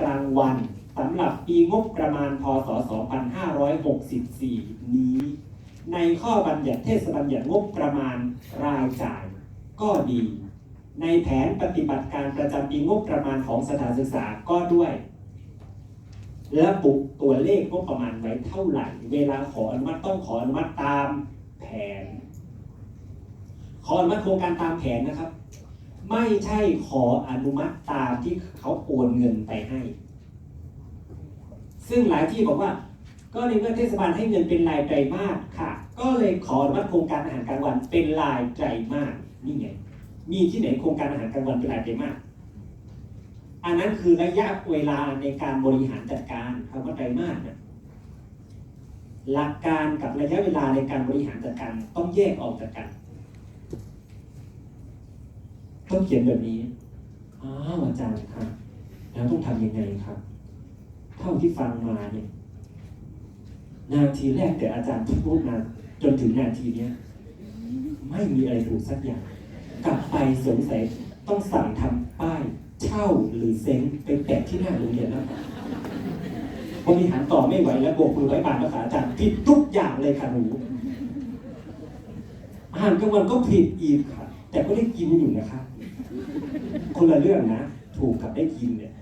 กลางวันสำหรับปีงบประมาณพศ 2564 นี้ ในข้อบัญญัติเทศบัญญัติงบประมาณรายจ่ายก็ดี ในแผนปฏิบัติการประจำปีงบประมาณของสถานศึกษาก็ด้วยระบุตัวเลขงบประมาณไว้เท่าไหร่ เวลาขออนุมัติต้องขออนุมัติตามแผน ขออนุมัติโครงการตามแผนนะครับ ไม่ใช่ขออนุมัติตามที่เขาโอนเงินไปให้ ซึ่งหลายที่บอกว่า ก็ในเมื่อเทศบาลให้เงินเป็นรายไตรมาสค่ะ ก็เลยขออนุมัติโครงการอาหารกลางวันเป็นรายไตรมาสนี่ไงมีที่ไหนโครงการอาหารกลางวันเป็นรายไตรมาสอันนั้นคือระยะเวลาในการบริหารจัดการคำว่าไตรมาสนะหลักการกับระยะเวลาในการบริหารจัดการต้องแยกออกจากกัน ต้องเขียนแบบนี้อ้าวอาจารย์ครับ แล้วต้องทำยังไงครับ เท่าที่ฟังมาเนี่ยนาทีแรกแต่อาจารย์ที่พูดมาจนถึงนาทีเนี้ยไม่มีอะไรถูกสักอย่าง กลับไปสงสัยต้องสั่งทำป้ายเช่าหรือเซ็งไปแปะที่หน้าโรงเรียนแล้วบริหารต่อไม่ไหวแล้วโบกมือไว้บานภาษาอาจารย์ผิดทุกอย่างเลยค่ะหนูอาหารกลางวันก็ผิดอีกค่ะ แต่ก็ได้กินอยู่นะคะ คนละเรื่องนะ ถูกกับได้กินเนี่ย